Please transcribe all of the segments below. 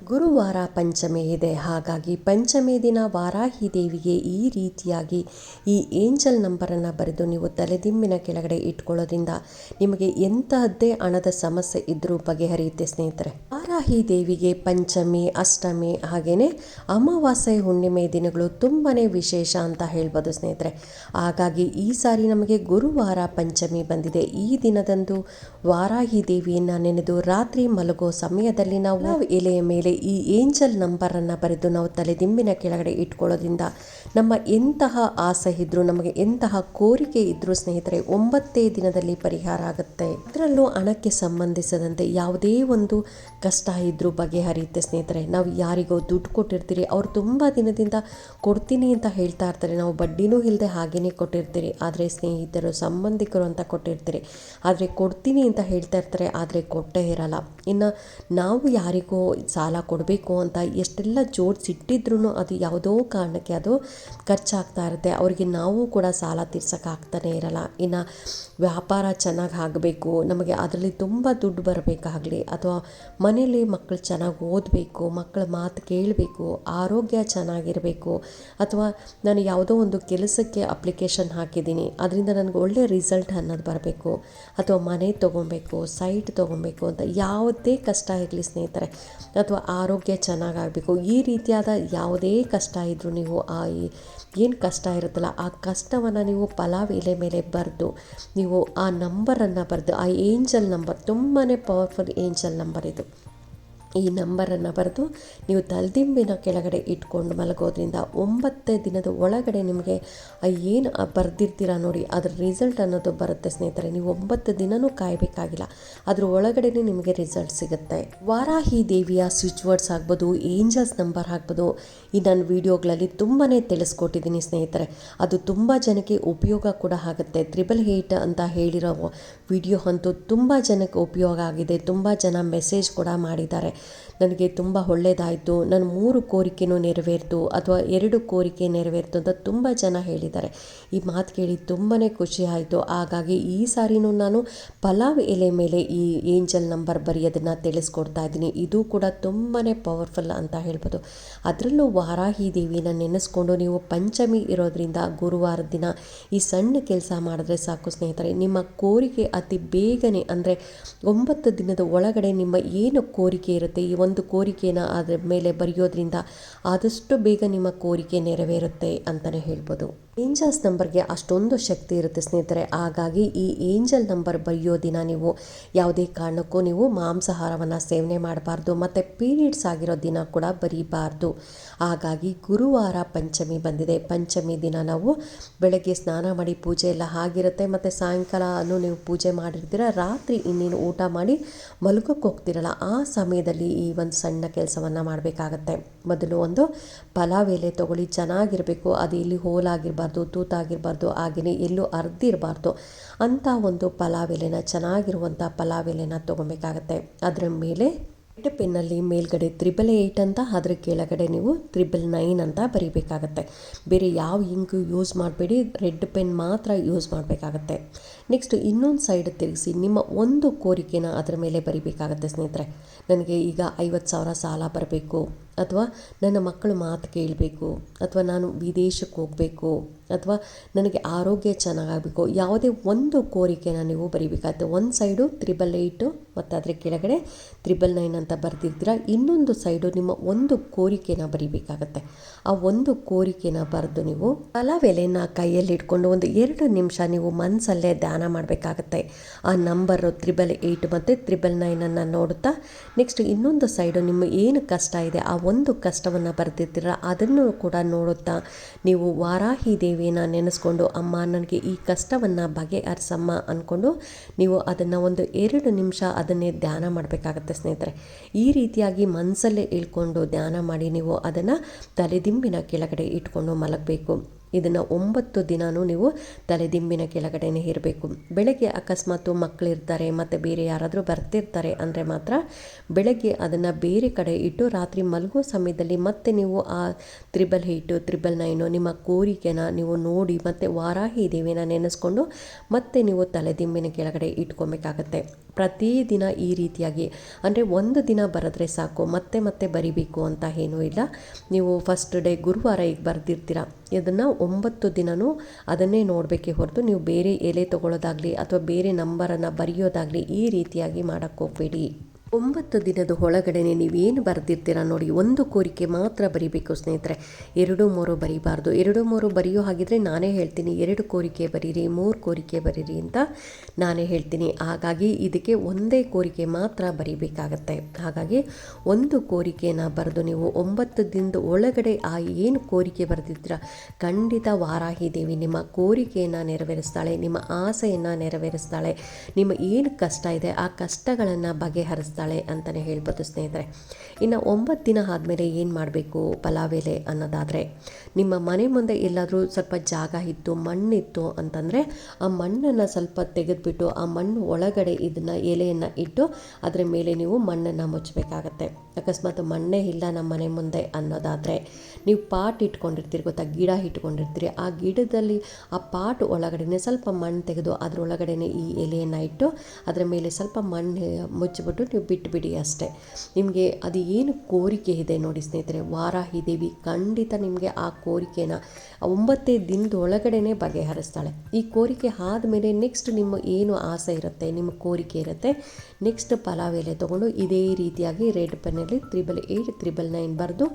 ಗುರುವಾರ ಪಂಚಮಿ ಇದೆ. ಹಾಗಾಗಿ ಪಂಚಮಿ ದಿನ ವಾರಾಹಿ ದೇವಿಗೆ ಈ ರೀತಿಯಾಗಿ ಈ ಏಂಜಲ್ ನಂಬರನ್ನು ಬರೆದು ನೀವು ತಲೆದಿಂಬಿನ ಕೆಳಗಡೆ ಇಟ್ಕೊಳ್ಳೋದ್ರಿಂದ ನಿಮಗೆ ಎಂತಹದ್ದೇ ಹಣದ ಸಮಸ್ಯೆ ಇದ್ರೂ ಬಗೆಹರಿಯುತ್ತೆ ಸ್ನೇಹಿತರೆ. ವಾರಾಹಿ ದೇವಿಗೆ ಪಂಚಮಿ, ಅಷ್ಟಮಿ ಹಾಗೆಯೇ ಅಮಾವಾಸ್ಯೆ, ಹುಣ್ಣಿಮೆ ದಿನಗಳು ತುಂಬಾ ವಿಶೇಷ ಅಂತ ಹೇಳ್ಬೋದು ಸ್ನೇಹಿತರೆ. ಹಾಗಾಗಿ ಈ ಸಾರಿ ನಮಗೆ ಗುರುವಾರ ಪಂಚಮಿ ಬಂದಿದೆ. ಈ ದಿನದಂದು ವಾರಾಹಿ ದೇವಿಯನ್ನು ನೆನೆದು ರಾತ್ರಿ ಮಲಗೋ ಸಮಯದಲ್ಲಿ ನಾವು ಎಲೆಯ ಮೇಲೆ ಈ ಏಂಜಲ್ ನಂಬರನ್ನು ಬರೆದು ನಾವು ತಲೆದಿಂಬಿನ ಕೆಳಗಡೆ ಇಟ್ಕೊಳ್ಳೋದ್ರಿಂದ ನಮ್ಮ ಎಂತಹ ಆಸೆ ಇದ್ದರೂ ನಮಗೆ ಎಂತಹ ಕೋರಿಕೆ ಇದ್ದರೂ ಸ್ನೇಹಿತರೆ, ಒಂಬತ್ತೇ ದಿನದಲ್ಲಿ ಪರಿಹಾರ ಆಗುತ್ತೆ. ಅದರಲ್ಲೂ ಹಣಕ್ಕೆ ಸಂಬಂಧಿಸಿದಂತೆ ಯಾವುದೇ ಒಂದು ಕಷ್ಟ ಇದ್ದರೂ ಬಗೆಹರಿಯುತ್ತೆ ಸ್ನೇಹಿತರೆ. ನಾವು ಯಾರಿಗೋ ದುಡ್ಡು ಕೊಟ್ಟಿರ್ತೀರಿ, ಅವ್ರು ತುಂಬ ದಿನದಿಂದ ಕೊಡ್ತೀನಿ ಅಂತ ಹೇಳ್ತಾ ಇರ್ತಾರೆ. ನಾವು ಬಡ್ಡಿನೂ ಇಲ್ಲದೆ ಹಾಗೇನೆ ಕೊಟ್ಟಿರ್ತೀರಿ. ಆದರೆ ಸ್ನೇಹಿತರು, ಸಂಬಂಧಿಕರು ಅಂತ ಕೊಟ್ಟಿರ್ತೀರಿ. ಆದರೆ ಕೊಡ್ತೀನಿ ಅಂತ ಹೇಳ್ತಾ ಇರ್ತಾರೆ, ಆದರೆ ಕೊಟ್ಟೇ ಇರಲ್ಲ. ಇನ್ನು ನಾವು ಯಾರಿಗೋ ಸಾಲ ಕೊಡಬೇಕು ಅಂತ ಎಷ್ಟೆಲ್ಲ ಜೋಡಿಸಿಟ್ಟಿದ್ರೂ ಅದು ಯಾವುದೋ ಕಾರಣಕ್ಕೆ ಅದು ಖರ್ಚಾಗ್ತಾ ಇರುತ್ತೆ. ಅವರಿಗೆ ನಾವು ಕೂಡ ಸಾಲ ತೀರ್ಸೋಕ್ಕಾಗ್ತಾನೆ ಇರಲ್ಲ. ಇನ್ನು ವ್ಯಾಪಾರ ಚೆನ್ನಾಗಿ ಆಗಬೇಕು. ನಮಗೆ ಅದರಲ್ಲಿ ತುಂಬ ದುಡ್ಡು ಬರಬೇಕಾಗಲಿ. ಅಥವಾ ಮನೇಲಿ ಮಕ್ಕಳು ಚೆನ್ನಾಗಿ ಓದಬೇಕು ಮಕ್ಕಳ ಮಾತು ಕೇಳಬೇಕು, ಆರೋಗ್ಯ ಚೆನ್ನಾಗಿರಬೇಕು. ಅಥವಾ ನಾನು ಯಾವುದೋ ಒಂದು ಕೆಲಸಕ್ಕೆ ಅಪ್ಲಿಕೇಶನ್ ಹಾಕಿದ್ದೀನಿ. ಅದರಿಂದ ನನಗೆ ಒಳ್ಳೆಯ ರಿಸಲ್ಟ್ ಅನ್ನೋದು ಬರಬೇಕು. ಅಥವಾ ಮನೆ ತೊಗೊಬೇಕು ಸೈಟ್ ತೊಗೊಬೇಕು ಅಂತ ಯಾವುದೇ ಕಷ್ಟ ಇರಲಿ ಸ್ನೇಹಿತರೆ. ಅಥವಾ ಆರೋಗ್ಯ ಚೆನ್ನಾಗಾಗಬೇಕು. ಈ ರೀತಿಯಾದ ಯಾವುದೇ ಕಷ್ಟ ಇದ್ದರೂ ನೀವು ಆ ಏನು ಕಷ್ಟ ಇರುತ್ತಲ್ಲ, ಆ ಕಷ್ಟವನ್ನು ನೀವು ಪಲಾವ್ ಎಲೆ ಮೇಲೆ ಬರೆದು, ನೀವು ಆ ನಂಬರನ್ನು ಬರೆದು, ಆ ಏಂಜಲ್ ನಂಬರ್ ತುಂಬಾ ಪವರ್ಫುಲ್ ಏಂಜಲ್ ನಂಬರ್ ಇದು. ಈ ನಂಬರನ್ನು ಬರೆದು ನೀವು ತಲೆದಿಂಬಿನ ಕೆಳಗಡೆ ಇಟ್ಕೊಂಡು ಮಲಗೋದ್ರಿಂದ ಒಂಬತ್ತೇ ದಿನದ ಒಳಗಡೆ ನಿಮಗೆ ಏನು ಬರೆದಿರ್ತೀರ ನೋಡಿ, ಅದ್ರ ರಿಸಲ್ಟ್ ಅನ್ನೋದು ಬರುತ್ತೆ ಸ್ನೇಹಿತರೆ. ನೀವು ಒಂಬತ್ತು ದಿನವೂ ಕಾಯಬೇಕಾಗಿಲ್ಲ. ಅದ್ರ ಒಳಗಡೆ ನಿಮಗೆ ರಿಸಲ್ಟ್ ಸಿಗುತ್ತೆ. ವಾರಾಹಿ ದೇವಿಯ ಸ್ವಿಚ್ ವರ್ಡ್ಸ್ ಆಗ್ಬೋದು ಏಂಜಲ್ಸ್ ನಂಬರ್ ಆಗ್ಬೋದು, ಈ ನನ್ನ ವೀಡಿಯೋಗಳಲ್ಲಿ ತುಂಬಾ ತಿಳಿಸ್ಕೊಟ್ಟಿದ್ದೀನಿ ಸ್ನೇಹಿತರೆ. ಅದು ತುಂಬ ಜನಕ್ಕೆ ಉಪಯೋಗ ಕೂಡ ಆಗುತ್ತೆ. ತ್ರಿಬಲ್ ಏಯ್ಟ್ ಅಂತ ಹೇಳಿರೋ ವಿಡಿಯೋ ಅಂತೂ ತುಂಬ ಜನಕ್ಕೆ ಉಪಯೋಗ ಆಗಿದೆ. ತುಂಬ ಜನ ಮೆಸೇಜ್ ಕೂಡ ಮಾಡಿದ್ದಾರೆ. ನನಗೆ ತುಂಬ ಒಳ್ಳೆಯದಾಯಿತು ನನ್ನ ಮೂರು ಕೋರಿಕೆನೂ ನೆರವೇರಿತು ಅಥವಾ ಎರಡು ಕೋರಿಕೆ ನೆರವೇರಿತು ಅಂತ ತುಂಬ ಜನ ಹೇಳಿದ್ದಾರೆ. ಈ ಮಾತು ಕೇಳಿ ತುಂಬಾ ಖುಷಿ ಆಯಿತು. ಹಾಗಾಗಿ ಈ ಸಾರಿನೂ ನಾನು ಪಲಾವ್ ಎಲೆ ಮೇಲೆ ಈ ಏಂಜಲ್ ನಂಬರ್ ಬರೆಯೋದನ್ನು ತಿಳಿಸ್ಕೊಡ್ತಾ ಇದ್ದೀನಿ. ಇದು ಕೂಡ ತುಂಬಾ ಪವರ್ಫುಲ್ ಅಂತ ಹೇಳ್ಬೋದು. ಅದರಲ್ಲೂ ವಾರಾಹಿ ದೇವಿನ ನೆನೆಸ್ಕೊಂಡು ನೀವು ಪಂಚಮಿ ಇರೋದ್ರಿಂದ ಗುರುವಾರದ ದಿನ ಈ ಸಣ್ಣ ಕೆಲಸ ಮಾಡಿದ್ರೆ ಸಾಕು ಸ್ನೇಹಿತರೆ. ನಿಮ್ಮ ಕೋರಿಕೆ ಅತಿ ಬೇಗನೆ ಅಂದರೆ ಒಂಬತ್ತು ದಿನದ ಒಳಗಡೆ ನಿಮ್ಮ ಏನು ಕೋರಿಕೆ ಇರುತ್ತೆ ಈ ಒಂದು ಕೋರಿಕೆನ ಅದರ ಮೇಲೆ ಬರೆಯೋದ್ರಿಂದ ಆದಷ್ಟು ಬೇಗ ನಿಮ್ಮ ಕೋರಿಕೆ ನೆರವೇರುತ್ತೆ ಅಂತಲೇ ಹೇಳ್ಬೋದು. ಏಂಜಲ್ಸ್ ನಂಬರ್ಗೆ ಅಷ್ಟೊಂದು ಶಕ್ತಿ ಇರುತ್ತೆ ಸ್ನೇಹಿತರೆ. ಹಾಗಾಗಿ ಈ ಏಂಜಲ್ ನಂಬರ್ ಬರೆಯೋ ದಿನ ನೀವು ಯಾವುದೇ ಕಾರಣಕ್ಕೂ ನೀವು ಮಾಂಸಾಹಾರವನ್ನು ಸೇವನೆ ಮಾಡಬಾರ್ದು, ಮತ್ತು ಪೀರಿಯಡ್ಸ್ ಆಗಿರೋ ದಿನ ಕೂಡ ಬರೀಬಾರ್ದು. ಹಾಗಾಗಿ ಗುರುವಾರ ಪಂಚಮಿ ಬಂದಿದೆ. ಪಂಚಮಿ ದಿನ ನಾವು ಬೆಳಗ್ಗೆ ಸ್ನಾನ ಮಾಡಿ ಪೂಜೆ ಎಲ್ಲ ಆಗಿರುತ್ತೆ. ಮತ್ತು ಸಾಯಂಕಾಲನೂ ನೀವು ಪೂಜೆ ಮಾಡಿರ್ತೀರ. ರಾತ್ರಿ ಇನ್ನೇನು ಊಟ ಮಾಡಿ ಮಲಗೋಕ್ಕೆ ಹೋಗ್ತಿರಲ್ಲ, ಆ ಸಮಯದಲ್ಲಿ ಈ ಒಂದು ಸಣ್ಣ ಕೆಲಸವನ್ನು ಮಾಡಬೇಕಾಗತ್ತೆ. ಮೊದಲು ಒಂದು ಪಲಾವ್ ಎಲೆ ತೊಗೊಳ್ಳಿ, ಚೆನ್ನಾಗಿರಬೇಕು. ಅದು ಇಲ್ಲಿ ಹೋಲಾಗಿರಬಾರ್ದು, ತೂತಾಗಿರಬಾರ್ದು ಹಾಗೆಯೇ ಎಲ್ಲೂ ಅರ್ದಿರಬಾರ್ದು ಅಂಥ ಒಂದು ಪಲಾವ್ ಎಲೆನ, ಚೆನ್ನಾಗಿರುವಂಥ ಪಲಾವ್ ಎಲೆನ ತೊಗೊಬೇಕಾಗತ್ತೆ ಅದರ ಮೇಲೆ ರೆಡ್ ಪೆನ್ನಲ್ಲಿ ಮೇಲ್ಗಡೆ ತ್ರಿಬಲ್ ಏಯ್ಟ್ ಅಂತ, ಅದ್ರ ಕೆಳಗಡೆ ನೀವು ತ್ರಿಬಲ್ ನೈನ್ ಅಂತ ಬರೀಬೇಕಾಗತ್ತೆ. ಬೇರೆ ಯಾವ ಇಂಕು ಯೂಸ್ ಮಾಡಬೇಡಿ, ರೆಡ್ ಪೆನ್ ಮಾತ್ರ ಯೂಸ್ ಮಾಡಬೇಕಾಗತ್ತೆ. ನೆಕ್ಸ್ಟ್ ಇನ್ನೊಂದು ಸೈಡ್ ತಿರುಗಿಸಿ, ನಿಮ್ಮ ಒಂದು ಕೋರಿಕೆನ ಅದರ ಮೇಲೆ ಬರೀಬೇಕಾಗತ್ತೆ ಸ್ನೇಹಿತರೆ. ನನಗೆ ಈಗ ಐವತ್ತು ಸಾವಿರ ಸಾಲ ಬರಬೇಕು. ಅಥವಾ ನನ್ನ ಮಕ್ಕಳು ಮಾತು ಕೇಳಬೇಕು, ಅಥವಾ ನಾನು ವಿದೇಶಕ್ಕೆ ಹೋಗಬೇಕು, ಅಥವಾ ನನಗೆ ಆರೋಗ್ಯ ಚೆನ್ನಾಗಾಗಬೇಕು, ಯಾವುದೇ ಒಂದು ಕೋರಿಕೆನ ನೀವು ಬರಿಬೇಕಾಗುತ್ತೆ. ಒಂದು ಸೈಡು ತ್ರಿಬಲ್ ಏಯ್ಟು ಮತ್ತು ಅದರ ಕೆಳಗಡೆ ತ್ರಿಬಲ್ ನೈನ್ ಅಂತ ಬರೆದಿದ್ದೀರ ಇನ್ನೊಂದು ಸೈಡು ನಿಮ್ಮ ಒಂದು ಕೋರಿಕೆನ ಬರಿಬೇಕಾಗತ್ತೆ. ಆ ಒಂದು ಕೋರಿಕೆನ ಬರೆದು ನೀವು ಪಲಾವ್ ಎಲೆನ ಕೈಯಲ್ಲಿ ಇಟ್ಕೊಂಡು ಒಂದು ಎರಡು ನಿಮಿಷ ನೀವು ಮನಸ್ಸಲ್ಲೇ ಧ್ಯಾನ ಮಾಡಬೇಕಾಗತ್ತೆ. ಆ ನಂಬರು ತ್ರಿಬಲ್ ಏಯ್ಟ್ ಮತ್ತು ತ್ರಿಬಲ್ ನೈನನ್ನು ನೋಡುತ್ತಾ ನೆಕ್ಸ್ಟ್ ಇನ್ನೊಂದು ಸೈಡು ನಿಮ್ಮ ಏನು ಕಷ್ಟ ಇದೆ, ಆ ಒಂದು ಕಷ್ಟವನ್ನು ಬರೆದಿದ್ದೀರ, ಅದನ್ನು ಕೂಡ ನೋಡುತ್ತಾ ನೀವು ವಾರಾಹಿ ದೇವಿನ ನೆನೆಸ್ಕೊಂಡು, ಅಮ್ಮ, ನನಗೆ ಈ ಕಷ್ಟವನ್ನು ಬಗೆಹರಿಸಮ್ಮ ಅಂದ್ಕೊಂಡು ನೀವು ಅದನ್ನು ಒಂದು ಎರಡು ನಿಮಿಷ ಅದನ್ನೇ ಧ್ಯಾನ ಮಾಡಬೇಕಾಗತ್ತೆ ಸ್ನೇಹಿತರೆ. ಈ ರೀತಿಯಾಗಿ ಮನಸ್ಸಲ್ಲೇ ಇಳ್ಕೊಂಡು ಧ್ಯಾನ ಮಾಡಿ ನೀವು ಅದನ್ನು ತಲೆದಿಂಬಿನ ಕೆಳಗಡೆ ಇಟ್ಕೊಂಡು ಮಲಗಬೇಕು. ಇದನ್ನು ಒಂಬತ್ತು ದಿನವೂ ನೀವು ತಲೆದಿಂಬಿನ ಕೆಳಗಡೆನೇ ಇರಬೇಕು. ಬೆಳಗ್ಗೆ ಅಕಸ್ಮಾತ್ ಮಕ್ಕಳಿರ್ತಾರೆ ಮತ್ತು ಬೇರೆ ಯಾರಾದರೂ ಬರ್ತಿರ್ತಾರೆ ಅಂದರೆ ಮಾತ್ರ ಬೆಳಗ್ಗೆ ಅದನ್ನು ಬೇರೆ ಕಡೆ ಇಟ್ಟು ರಾತ್ರಿ ಮಲಗೋ ಸಮಯದಲ್ಲಿ ಮತ್ತೆ ನೀವು ಆ ತ್ರಿಬಲ್ ಏಯ್ಟು, ತ್ರಿಬಲ್ ನೈನು ನಿಮ್ಮ ಕೋರಿಕೆನ ನೀವು ನೋಡಿ ಮತ್ತು ವಾರಾಹಿ ದೇವಿನ ನೆನೆಸ್ಕೊಂಡು ಮತ್ತೆ ನೀವು ತಲೆದಿಂಬಿನ ಕೆಳಗಡೆ ಇಟ್ಕೊಬೇಕಾಗತ್ತೆ. ಪ್ರತಿದಿನ ಈ ರೀತಿಯಾಗಿ ಅಂದರೆ ಒಂದು ದಿನ ಬರೆದ್ರೆ ಸಾಕು, ಮತ್ತೆ ಮತ್ತೆ ಬರಿಬೇಕು ಅಂತ ಏನೂ ಇಲ್ಲ. ನೀವು ಫಸ್ಟ್ ಡೇ ಗುರುವಾರ ಈಗ ಬರೆದಿರ್ತೀರ? ಇದನ್ನು ಒಂಬತ್ತು ದಿನವೂ ಅದನ್ನೇ ನೋಡಬೇಕೇ ಹೊರತು ನೀವು ಬೇರೆ ಎಲೆ ತೊಗೊಳ್ಳೋದಾಗಲಿ ಅಥವಾ ಬೇರೆ ನಂಬರನ್ನು ಬರೆಯೋದಾಗಲಿ ಈ ರೀತಿಯಾಗಿ ಮಾಡೋಕ್ಕೆ ಹೋಗಬೇಡಿ. ಒಂಬತ್ತು ದಿನದ ಒಳಗಡೆ ನೀವೇನು ಬರೆದಿರ್ತೀರ ನೋಡಿ, ಒಂದು ಕೋರಿಕೆ ಮಾತ್ರ ಬರಿಬೇಕು ಸ್ನೇಹಿತರೆ. ಎರಡು ಮೂರು ಬರೀಬಾರ್ದು. ಎರಡು ಮೂರು ಬರೆಯೋ ಹಾಗಿದ್ರೆ ನಾನೇ ಹೇಳ್ತೀನಿ, ಎರಡು ಕೋರಿಕೆ ಬರೀರಿ, ಮೂರು ಕೋರಿಕೆ ಬರೀರಿ ಅಂತ ನಾನೇ ಹೇಳ್ತೀನಿ. ಹಾಗಾಗಿ ಇದಕ್ಕೆ ಒಂದೇ ಕೋರಿಕೆ ಮಾತ್ರ ಬರೀಬೇಕಾಗತ್ತೆ. ಹಾಗಾಗಿ ಒಂದು ಕೋರಿಕೆಯನ್ನು ಬರೆದು ನೀವು ಒಂಬತ್ತು ದಿನದ ಒಳಗಡೆ ಆ ಏನು ಕೋರಿಕೆ ಬರೆದಿದ್ದೀರ ಖಂಡಿತ ವಾರಾಹಿ ದೇವಿ ನಿಮ್ಮ ಕೋರಿಕೆಯನ್ನು ನೆರವೇರಿಸ್ತಾಳೆ, ನಿಮ್ಮ ಆಸೆಯನ್ನು ನೆರವೇರಿಸ್ತಾಳೆ, ನಿಮ್ಮ ಏನು ಕಷ್ಟ ಇದೆ ಆ ಕಷ್ಟಗಳನ್ನು ಬಗೆಹರಿಸ್ತಾಳೆ. ಅಂತಲೇ ಹೇಳ್ಬೋದು ಸ್ನೇಹಿತರೆ. ಇನ್ನು ಒಂಬತ್ತು ದಿನ ಆದಮೇಲೆ ಏನು ಮಾಡಬೇಕು ಪಲಾವ್ ಎಲೆ ಅನ್ನೋದಾದರೆ, ನಿಮ್ಮ ಮನೆ ಮುಂದೆ ಎಲ್ಲಾದರೂ ಸ್ವಲ್ಪ ಜಾಗ ಇತ್ತು, ಮಣ್ಣಿತ್ತು ಅಂತಂದರೆ ಆ ಮಣ್ಣನ್ನು ಸ್ವಲ್ಪ ತೆಗೆದುಬಿಟ್ಟು ಆ ಮಣ್ಣು ಒಳಗಡೆ ಇದನ್ನು ಎಲೆಯನ್ನು ಇಟ್ಟು ಅದರ ಮೇಲೆ ನೀವು ಮಣ್ಣನ್ನು ಮುಚ್ಚಬೇಕಾಗತ್ತೆ. ಅಕಸ್ಮಾತ್ ಮಣ್ಣೇ ಇಲ್ಲ ನಮ್ಮ ಮನೆ ಮುಂದೆ ಅನ್ನೋದಾದರೆ, ನೀವು ಪಾಟ್ ಇಟ್ಕೊಂಡಿರ್ತೀರಿ ಗೊತ್ತಾ? ಗಿಡ ಇಟ್ಕೊಂಡಿರ್ತೀರಿ. ಆ ಗಿಡದಲ್ಲಿ ಆ ಪಾಟ್ ಒಳಗಡೆ ಸ್ವಲ್ಪ ಮಣ್ಣು ತೆಗೆದು ಅದರೊಳಗಡೆ ಈ ಎಲೆಯನ್ನು ಇಟ್ಟು ಅದರ ಮೇಲೆ ಸ್ವಲ್ಪ ಮಣ್ಣು ಮುಚ್ಚಿಬಿಟ್ಟು ನೀವು ಬಿಟ್ಟುಬಿಡಿ ಅಷ್ಟೇ. ನಿಮಗೆ ಅದು ಏನು ಕೋರಿಕೆ ಇದೆ ನೋಡಿ ಸ್ನೇಹಿತರೆ, ವಾರಾಹಿ ದೇವಿ ಖಂಡಿತ ನಿಮಗೆ ಆ ಕೋರಿಕೆನ ಒಂಬತ್ತೇ ದಿನದ ಒಳಗಡೆನೆ ಬಗೆಹರಿಸ್ತಾಳೆ. ಈ ಕೋರಿಕೆ ಆದಮೇಲೆ ನೆಕ್ಸ್ಟ್ ನಿಮ್ಮ ಏನು ಆಸೆ ಇರುತ್ತೆ, ನಿಮ್ಮ ಕೋರಿಕೆ ಇರುತ್ತೆ ನೆಕ್ಸ್ಟ್ ಪಲಾವ್ ಎಲೆ ತೊಗೊಂಡು ಇದೇ ರೀತಿಯಾಗಿ ರೆಡ್ ಪೆನ್ನಲ್ಲಿ ತ್ರಿಬಲ್ ಏಯ್ಟ್ ತ್ರಿಬಲ್ ನೈನ್ ಬರೆದು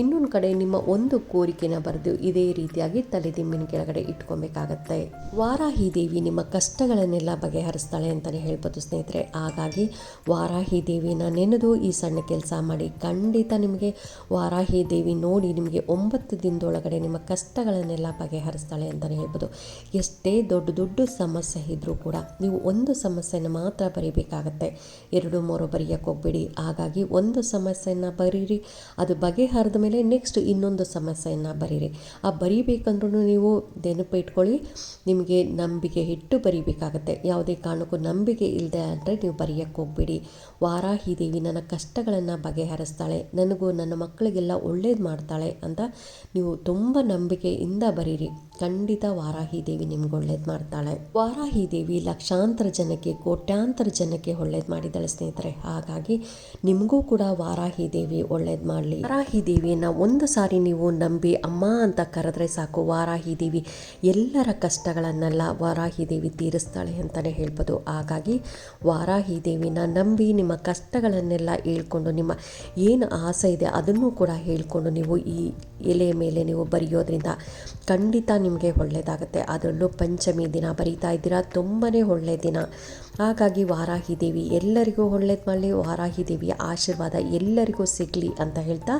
ಇನ್ನೊಂದು ಕಡೆ ನಿಮ್ಮ ಒಂದು ಕೋರಿಕೆನ ಬರೆದು ಇದೇ ರೀತಿಯಾಗಿ ತಲೆದಿಂಬಿನ ಕೆಳಗಡೆ ಇಟ್ಕೊಬೇಕಾಗತ್ತೆ. ವಾರಾಹಿ ದೇವಿ ನಿಮ್ಮ ಕಷ್ಟಗಳನ್ನೆಲ್ಲ ಬಗೆಹರಿಸ್ತಾಳೆ ಅಂತಲೇ ಹೇಳ್ಬೋದು ಸ್ನೇಹಿತರೆ. ಹಾಗಾಗಿ ವಾರಾಹಿ ದೇವಿನ ನೆನೆದು ಈ ಸಣ್ಣ ಕೆಲಸ ಮಾಡಿ ಖಂಡಿತ ನಿಮಗೆ ವಾರಾಹಿ ದೇವಿ ನೋಡಿ ನಿಮಗೆ ಒಂಬತ್ತು ದಿನದೊಳಗಡೆ ನಿಮ್ಮ ಕಷ್ಟಗಳನ್ನೆಲ್ಲ ಬಗೆಹರಿಸ್ತಾಳೆ ಅಂತಲೇ ಹೇಳ್ಬೋದು. ಎಷ್ಟೇ ದೊಡ್ಡ ದೊಡ್ಡ ಸಮಸ್ಯೆ ಇದ್ದರೂ ಕೂಡ ನೀವು ಒಂದು ಸಮಸ್ಯೆನ ಮಾತ್ರ ಬರೀಬೇಕಾಗತ್ತೆ. ಎರಡು ಮೂರು ಬರೆಯೋಕ್ಕೆ ಹೋಗ್ಬೇಡಿ. ಹಾಗಾಗಿ ಒಂದು ಸಮಸ್ಯೆಯನ್ನು ಬರೀರಿ. ಅದು ಬಗೆಹರಿದ ಮೇಲೆ ನೆಕ್ಸ್ಟ್ ಇನ್ನೊಂದು ಸಮಸ್ಯೆಯನ್ನು ಬರೀರಿ. ಆ ಬರೀಬೇಕಂದ್ರೂ ನೀವು ನೆನಪು ಇಟ್ಕೊಳ್ಳಿ, ನಿಮಗೆ ನಂಬಿಕೆ ಇಟ್ಟು ಬರೀಬೇಕಾಗತ್ತೆ. ಯಾವುದೇ ಕಾರಣಕ್ಕೂ ನಂಬಿಕೆ ಇಲ್ಲದೆ ಅಂದರೆ ನೀವು ಬರೆಯೋಕ್ಕೆ ಹೋಗ್ಬೇಡಿ. ವಾರಾಹಿ ದೇವಿ ನನ್ನ ಕಷ್ಟಗಳನ್ನು ಬಗೆಹರಿಸ್ತಾಳೆ, ನನಗೂ ನನ್ನ ಮಕ್ಕಳಿಗೆಲ್ಲ ಒಳ್ಳೇದು ಮಾಡ್ತಾಳೆ ಅಂತ ನೀವು ತುಂಬ ನಂಬಿಕೆಯಿಂದ ಬರೀರಿ. ಖಂಡಿತ ವಾರಾಹಿ ದೇವಿ ನಿಮ್ಗೆ ಒಳ್ಳೇದು ಮಾಡ್ತಾಳೆ. ವಾರಾಹಿ ದೇವಿ ಲಕ್ಷಾಂತರ ಜನಕ್ಕೆ, ಕೋಟ್ಯಾಂತರ ಜನಕ್ಕೆ ಒಳ್ಳೇದು ಮಾಡಿದ್ದಾಳೆ ಸ್ನೇಹಿತರೆ. ಹಾಗಾಗಿ ನಿಮಗೂ ಕೂಡ ವಾರಾಹಿ ದೇವಿ ಒಳ್ಳೇದು ಮಾಡಲಿ. ವಾರಾಹಿ ದೇವಿಯನ್ನು ಒಂದು ಸಾರಿ ನೀವು ನಂಬಿ, ಅಮ್ಮ ಅಂತ ಕರೆದ್ರೆ ಸಾಕು ವಾರಾಹಿ ದೇವಿ ಎಲ್ಲರ ಕಷ್ಟಗಳನ್ನೆಲ್ಲ ವಾರಾಹಿ ದೇವಿ ತೀರಿಸ್ತಾಳೆ ಅಂತಲೇ ಹೇಳ್ಬೋದು. ಹಾಗಾಗಿ ವಾರಾಹಿ ದೇವಿನ ನಂಬಿ ನಿಮ್ಮ ಕಷ್ಟಗಳನ್ನೆಲ್ಲ ಹೇಳ್ಕೊಂಡು ನಿಮ್ಮ ಏನು ಆಸೆ ಇದೆ ಅದನ್ನು ಕೂಡ ಹೇಳ್ಕೊಂಡು ನೀವು ಈ ಎಲೆ ಮೇಲೆ ನೀವು ಬರೆಯೋದ್ರಿಂದ ಖಂಡಿತ ನಿಮಗೆ ಒಳ್ಳೆಯದಾಗುತ್ತೆ. ಅದರಲ್ಲೂ ಪಂಚಮಿ ದಿನ ಬರೀತಾ ಇದ್ದೀರಾ? ತುಂಬಾ ಒಳ್ಳೆಯ ದಿನ. ಹಾಗಾಗಿ ವಾರಾಹಿ ದೇವಿ, ಎಲ್ಲರಿಗೂ ಒಳ್ಳೇದು ಮಾಡಲಿ. ವಾರಾಹಿ ದೇವಿಯ ಆಶೀರ್ವಾದ ಎಲ್ಲರಿಗೂ ಸಿಗಲಿ ಅಂತ ಹೇಳ್ತಾ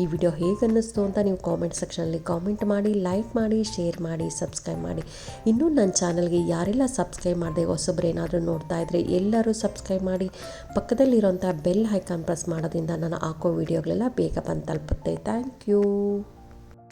ಈ ವಿಡಿಯೋ ಹೇಗೆ ಅನ್ನಿಸ್ತು ಅಂತ ನೀವು ಕಾಮೆಂಟ್ ಸೆಕ್ಷನಲ್ಲಿ ಕಾಮೆಂಟ್ ಮಾಡಿ ಲೈಕ್ ಮಾಡಿ ಶೇರ್ ಮಾಡಿ ಸಬ್ಸ್ಕ್ರೈಬ್ ಮಾಡಿ. ಇನ್ನೂ ನನ್ನ ಚಾನಲ್ಗೆ ಯಾರೆಲ್ಲ ಸಬ್ಸ್ಕ್ರೈಬ್ ಮಾಡಿದೆ ಹೊಸಬ್ರು ಏನಾದರೂ ನೋಡ್ತಾ ಇದ್ದರೆ ಎಲ್ಲರೂ ಸಬ್ಸ್ಕ್ರೈಬ್ ಮಾಡಿ. ಪಕ್ಕದಲ್ಲಿರೋಂಥ ಬೆಲ್ ಐಕಾನ್ ಪ್ರೆಸ್ ಮಾಡೋದ್ರಿಂದ ನಾನು ಹಾಕೋ ವಿಡಿಯೋಗಳೆಲ್ಲ ಬೇಗ ಬಂದು ತಲುಪುತ್ತೆ. Thank you